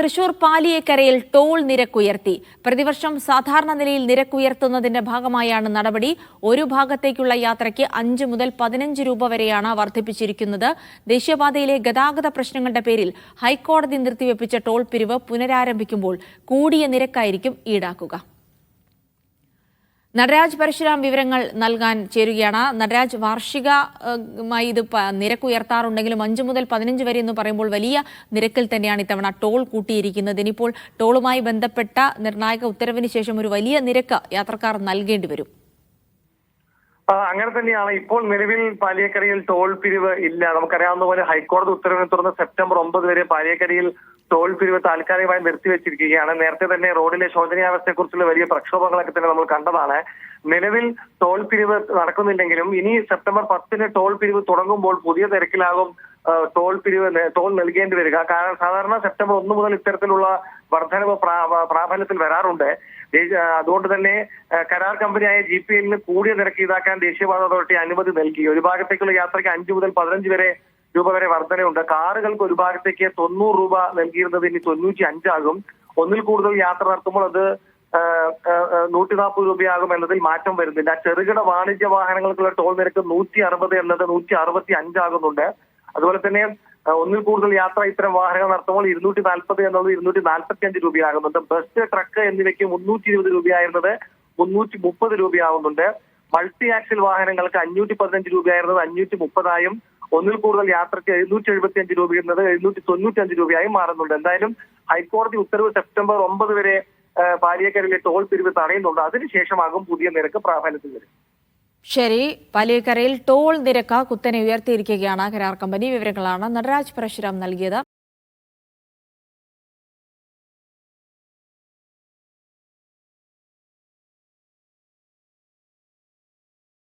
Thrissur പാലിയേക്കരയിൽ toll നിരക്കുയർത്തി. പ്രതിവർഷം സാധാരണ നിലയിൽ നിരക്കുയർത്തുന്നതിന്റെ ഭാഗമായാണ് നടപടി. ഒരു ഭാഗത്തേക്കുള്ള യാത്രയ്ക്ക് അഞ്ച് മുതൽ പതിനഞ്ച് രൂപ വരെയാണ് വർദ്ധിപ്പിച്ചിരിക്കുന്നത്. ദേശീയപാതയിലെ ഗതാഗത പ്രശ്നങ്ങളുടെ പേരിൽ ഹൈക്കോടതി നിർത്തിവെപ്പിച്ച ടോൾ പിരിവ് പുനരാരംഭിക്കുമ്പോൾ കൂടിയ നിരക്കായിരിക്കും ഈടാക്കുക. നടരാജ് പരശുരാം വിവരങ്ങൾ നൽകാൻ ചേരുകയാണ്. നടരാജ് വാർഷികമായി ഇത് നിരക്ക് ഉയർത്താറുണ്ടെങ്കിലും അഞ്ച് മുതൽ പതിനഞ്ച് വരെ എന്ന് പറയുമ്പോൾ വലിയ നിരക്കിൽ തന്നെയാണ് ഇത്തവണ ടോൾ കൂട്ടിയിരിക്കുന്നത്. ഇനിയിപ്പോൾ ടോളുമായി ബന്ധപ്പെട്ട നിർണായക ഉത്തരവിന് ശേഷം ഒരു വലിയ നിരക്ക് യാത്രക്കാർ നൽകേണ്ടി വരും. അങ്ങനെ തന്നെയാണ്. ഇപ്പോൾ നിലവിൽ പാലിയക്കരയിൽ ടോൾ പിരിവ് ഇല്ല. നമുക്കറിയാവുന്ന പോലെ ഹൈക്കോടതി ഉത്തരവിനെ തുടർന്ന് സെപ്റ്റംബർ ഒമ്പത് വരെ പാലിയേക്കരയിൽ ടോൾ പിരിവ് താൽക്കാലികമായി നിർത്തിവെച്ചിരിക്കുകയാണ് നേരത്തെ തന്നെ റോഡിലെ ശോചനീയാവസ്ഥയെക്കുറിച്ചുള്ള വലിയ പ്രക്ഷോഭങ്ങളൊക്കെ തന്നെ നമ്മൾ കണ്ടതാണ്. നിലവിൽ ടോൾ പിരിവ് നടക്കുന്നില്ലെങ്കിലും ഇനി സെപ്റ്റംബർ പത്തിന് ടോൾ പിരിവ് തുടങ്ങുമ്പോൾ പുതിയ തിരക്കിലാകും ടോൾ പിരിവ് ടോൾ നൽകേണ്ടി വരിക. കാരണം സാധാരണ സെപ്റ്റംബർ ഒന്ന് മുതൽ ഇത്തരത്തിലുള്ള വർധനവ് പ്രാബല്യത്തിൽ വരാറുണ്ട്. അതുകൊണ്ട് തന്നെ കരാർ കമ്പനിയായ ജി പി എല്ലിന് കൂടിയ നിരക്ക് ഈടാക്കാൻ ദേശീയപാത അതോറിറ്റി അനുമതി നൽകി. ഒരു ഭാഗത്തേക്കുള്ള യാത്രയ്ക്ക് അഞ്ചു മുതൽ പതിനഞ്ച് വരെ രൂപ വരെ വർധനയുണ്ട്. കാറുകൾക്ക് ഒരു ഭാഗത്തേക്ക് തൊണ്ണൂറ് രൂപ നൽകിയിരുന്നത് ഇനി തൊണ്ണൂറ്റി അഞ്ചാകും ഒന്നിൽ കൂടുതൽ യാത്ര നടത്തുമ്പോൾ അത് നൂറ്റി നാൽപ്പത് രൂപയാകും എന്നതിൽ മാറ്റം വരുന്നില്ല. ചെറുകിട വാണിജ്യ വാഹനങ്ങൾക്കുള്ള ടോൾ നിരക്ക് നൂറ്റി അറുപത് എന്നത് നൂറ്റി അറുപത്തി അഞ്ചാകുന്നുണ്ട് അതുപോലെ തന്നെ ഒന്നിൽ കൂടുതൽ യാത്ര ഇത്തരം വാഹനങ്ങൾ നടത്തുമ്പോൾ ഇരുന്നൂറ്റി നാൽപ്പത് എന്നുള്ളത് ഇരുന്നൂറ്റി നാൽപ്പത്തി അഞ്ച് രൂപയാകുന്നുണ്ട്. ബസ് ട്രക്ക് എന്നിവയ്ക്ക് മുന്നൂറ്റി ഇരുപത് രൂപയായിരുന്നത് മുന്നൂറ്റി മുപ്പത് രൂപയാവുന്നുണ്ട്. മൾട്ടി ആക്സിൽ വാഹനങ്ങൾക്ക് അഞ്ഞൂറ്റി പതിനഞ്ച് രൂപയായിരുന്നത് അഞ്ഞൂറ്റി മുപ്പതായും ഒന്നിൽ കൂടുതൽ യാത്രയ്ക്ക് എഴുന്നൂറ്റി എഴുപത്തി അഞ്ച് രൂപ എന്നത് എഴുന്നൂറ്റി തൊണ്ണൂറ്റി അഞ്ച് രൂപയായി മാറുന്നുണ്ട്. എന്തായാലും ഹൈക്കോടതി ഉത്തരവ് സെപ്റ്റംബർ ഒമ്പത് വരെ പാലിയക്കരയിലെ ടോൾ പിരിവ് തടയുന്നുണ്ട്. അതിനുശേഷമാകും പുതിയ നിരക്ക് പ്രാബല്യത്തിൽ വരും. ശരി. പാലിയക്കരയിൽ ടോൾ നിരക്ക് കുത്തനെ ഉയർത്തിയിരിക്കുകയാണ് കരാർ കമ്പനി. വിവരങ്ങളാണ് നടരാജ് പരശുരാം നൽകിയത്.